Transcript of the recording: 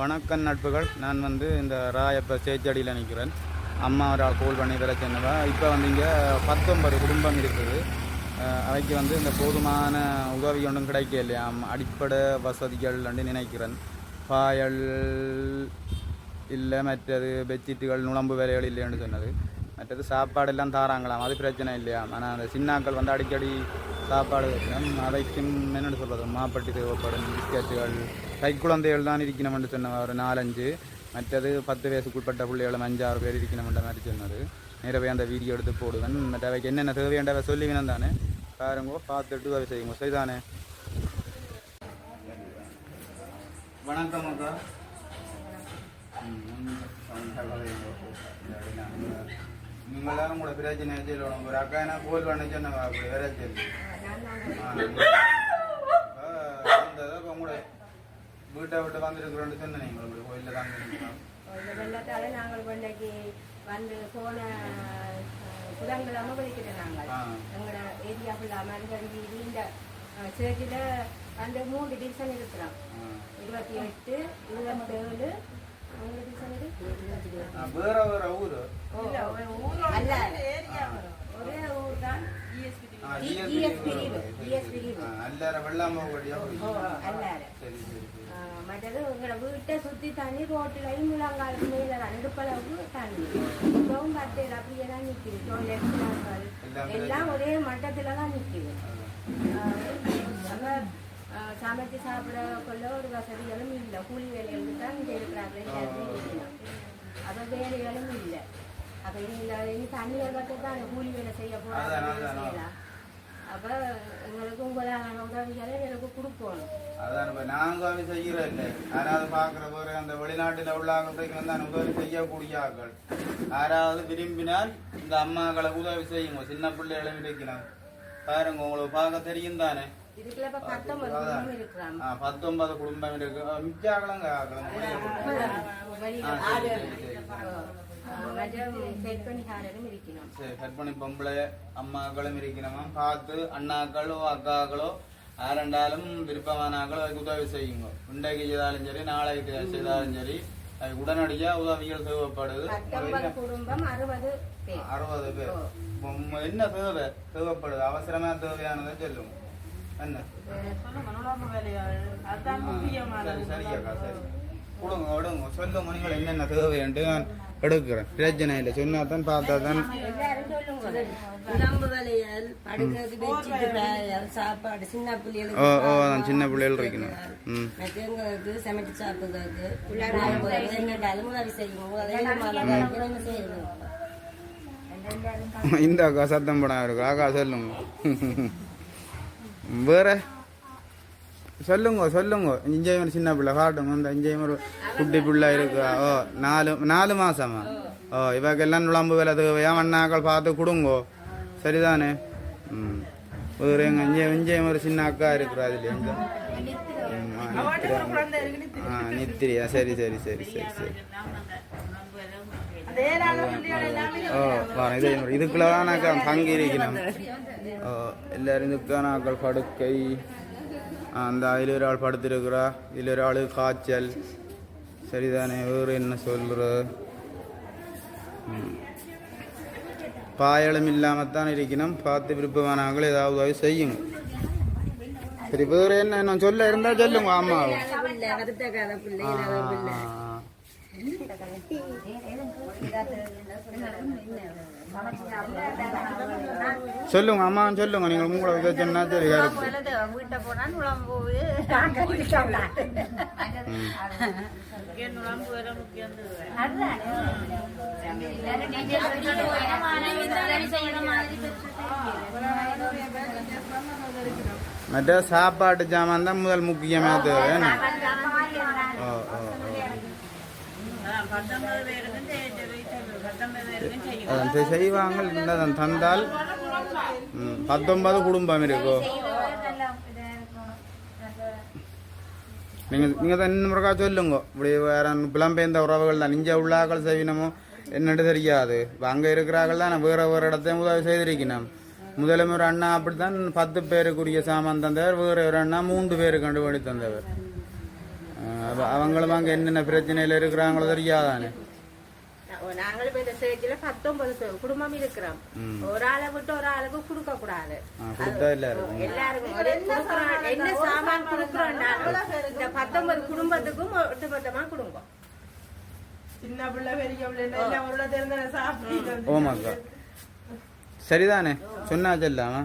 வணக்கம் நட்புகள் நான் வந்து இந்த ராயப்ப சேச்சடியில் நிற்கிறேன் அம்மா ஒரு ஆள் கோல் பண்ணி தர சென்னவா இப்போ வந்து இங்கே பத்தொன்பது குடும்பம் இருக்குது. அவைக்கு வந்து இந்த போதுமான உதவி ஒன்றும் கிடைக்க இல்லையாம் அடிப்படை வசதிகள் என்று நினைக்கிறேன். பாயல் இல்லை மற்றது பெட்ஷீட்டுகள் நுழம்பு வேலைகள் இல்லைன்னு சொன்னது. மற்றது சாப்பாடு எல்லாம் தாராங்களாம். அது பிரச்சனை இல்லையா? ஆனால் அந்த சின்னாக்கள் வந்து அடிக்கடி சாப்பாடு அவைக்கும் என்னென்னு சொல்கிறது மாப்பட்டி தேவைப்படும். பிஸ்கட்டுகள் கைக்குழந்தைகள் தான் இருக்கணும்னு சொன்ன ஒரு நாலஞ்சு. மற்றது பத்து வயசுக்குட்பட்ட பிள்ளைகளும் அஞ்சாறு பேர் இருக்கணும்ன்ற மாதிரி சொன்னது நேரவே அந்த வீடியோ எடுத்து போடுவேன். மற்ற அவைக்கு என்னென்ன தேவையாண்டவை சொல்லி வேணும் தானே. பாருங்க பார்த்துட்டு அவை செய்யுங்க சரிதானே? வணக்கம் அக்கா. நீங்களாம் உங்களோட பிரச்சனை சொல்லணும் ஒரு அக்கா என்ன கோல் பண்ண சொன்னவா? அப்படி வேற சொல்லி உங்களோட வீட்டை விட்டு வந்துருக்குறோன்னு சொன்னேன் நீங்கள் உங்களுக்கு கோயிலில் தான் இருக்கணும். இந்த வெள்ளத்தால நாங்கள் கொண்டைக்கு வந்து போன புதன்கிழமை குளிக்கிட்டோம் நாங்கள். எங்களோட ஏரியா ஃபுல்லாக மருதங்கி இந்த சேர்ச்சில் வந்து மூணு டிவிஷன் இருக்கிறோம். இருபத்தி எட்டு இருபத்தேழு வேற வேற ஊரு. அல்ல. ஒரே ஊர் தான் எல்லாரும் வெள்ளாமை சரி சரி. மற்றது எங்களோட வீட்டை சுற்றி தண்ணி ரோட்டிலையும் முழங்காலுக்கு மேலே தான் இடுப்பளவுக்கு தண்ணி இப்பவும் பட்டையில் அப்படியே தான் நிற்கிது டோய்லெட் எல்லாம் ஒரே மட்டத்தில் தான் நிற்கிது சமைச்சு சாப்பிட கொள்ள ஒரு வசதிகளும் இல்லை கூலி வேலைகளுக்கு தான் இங்கே இருக்கிறாங்களே. அப்போ வேலைகளும் இல்லை அப்போ தண்ணியை கட்டு தான் கூலி வேலை செய்ய போகிறாங்க. செய்யலாம் அதான் இப்ப நாங்க அது செய்யறோம் இல்லை யாராவது பாக்குற போற அந்த வெளிநாட்டுல உள்ள ஆட்களுக்கு வந்து அந்த உதவி செய்யக்கூடிய ஆட்கள் யாராவது விரும்பினால் இந்த அம்மாக்களை உதவி செய்யுங்க. சின்ன பிள்ளைகளை இருக்கணும் பாருங்க உங்களுக்கு பார்க்க தெரியும் தானே? பத்தொன்பது குடும்பம் இருக்கு. மிச்ச ஆகலங்க வெளியில ஆ, சரி, செட் பண்ணி பொம்பளை அம்மாக்களும் இருக்கணுமா பார்த்து அண்ணாக்களோ அக்காக்களோ யாரெண்டாலும் விருப்பமான ஆக்களோ அதுக்கு உதவி செய்யுங்க இன்றைக்கு செய்தாலும் சரி நாளைக்கு செய்தாலும் சரி அதுக்கு உடனடியா உதவிகள் தேவைப்படுது குடும்பம் அறுபது பேர் அறுபது பேர் என்ன தேவை தேவைப்படுது அவசரமா தேவையானதை சொல்லுங்க என்ன சரி சரி கொடுங்க விடுங்க சொல்லுங்க நீங்கள் என்னென்ன தேவைன்ட்டு நான் எடுக்கிறேன். பிரச்சனை இல்லை. சொன்னா தான் பார்த்தா தான் சாப்பாடு சின்ன பிள்ளைகளுக்கு ஓ நான் சின்ன பிள்ளைகள் இருக்கணும். ம். மற்றவங்களுக்கு சமைச்சு சாப்பிடுறதுக்கு இந்த அக்கா சத்தம் படம் இருக்கு? அக்கா சொல்லுங்க. வேற? சொல்லுங்க சொல்லுங்க. இஞ்சையும் ஒரு சின்ன பிள்ளை காட்டுங்க இந்த இஞ்சையும் ஒரு குட்டி பிள்ளை இருக்கு ஓ நாலு நாலு மாசமா ஓ இவக்கெல்லாம் நுழம்பு வேலை தேவையா அண்ணாக்கள் பார்த்து கொடுங்கோ சரிதானே ம் வேற எங்கள் இஞ்சை இஞ்சையும் ஒரு சின்ன அக்கா இருக்கிறா அதுல எங்க ஆ, நித்திரியா. சரி சரி சரி சரி சரி ஓ பாருங்க இதே மாதிரி இதுக்குள்ள நான் தங்கி இருக்கணும் ஓ எல்லாரும் இதுக்கான ஆக்கள் படுக்கை அந்த அதில் ஒரு ஆள் படுத்திருக்கிறா. இதில் ஒரு ஆள் காய்ச்சல். சரிதானே வேறு என்ன சொல்கிற பாயலும் இல்லாமல் தான் இருக்கணும். பார்த்து விருப்பமான ஏதாவது உதவி செய்யுங்க. சரி வேறு என்ன இன்னும் சொல்ல இருந்தால் சொல்லுங்க ஆமாவும் சொல்லுங்க அம்மா சொல்லுங்க. நீங்க உங்களை சொன்னா தெரியாது. வீட்டை போனா நுழம்பு நுழம்பு வர முக்கியம் மற்ற சாப்பாட்டு ஜாமான் தான் முதல் முக்கியமாக தேவை செய்வாங்க தந்தால் பத்தொன்பது குடும்பம் இருக்கோ. நீங்கள் நீங்கள் தான் இன்னும் முறைக்கா சொல்லுங்க இப்படி வேற புலம்பெயர்ந்த உறவுகள் தான் இங்க உள்ளாக்கள் செய்யணுமோ என்னட்டு தெரியாது இப்ப அங்க இருக்கிறார்கள் தான் வேறு வேறு இடத்தையும் உதவி செய்திருக்கணும் முதலும் ஒரு அண்ணா அப்படித்தான் பத்து பேருக்குரிய சாமான் தந்தவர் வேறு ஒரு அண்ணா மூன்று பேருக்கு கண்டு கண்டுபிடி தந்தவர் அவங்களும் அங்கே என்னென்ன பிரச்சனையில் இருக்கிறாங்களோ தெரியாதானே நாங்களும் இந்த ஸ்டேஜ்ல பத்தொன்பது குடும்பம் இருக்கிறோம். ஒரு ஆளை விட்டு ஒரு ஆளுக்கு கொடுக்க கூடாது எல்லாருக்கும் என்ன சாமான் கொடுக்குறோம்னாலும் இந்த பத்தொன்பது குடும்பத்துக்கும் ஒட்டுமொத்தமா கொடுங்க சின்ன பிள்ளை பெரிய பிள்ளை தெரிஞ்ச சாப்பிட்டு ஓமாக்கா சரிதானே சொன்னா சொல்லாமா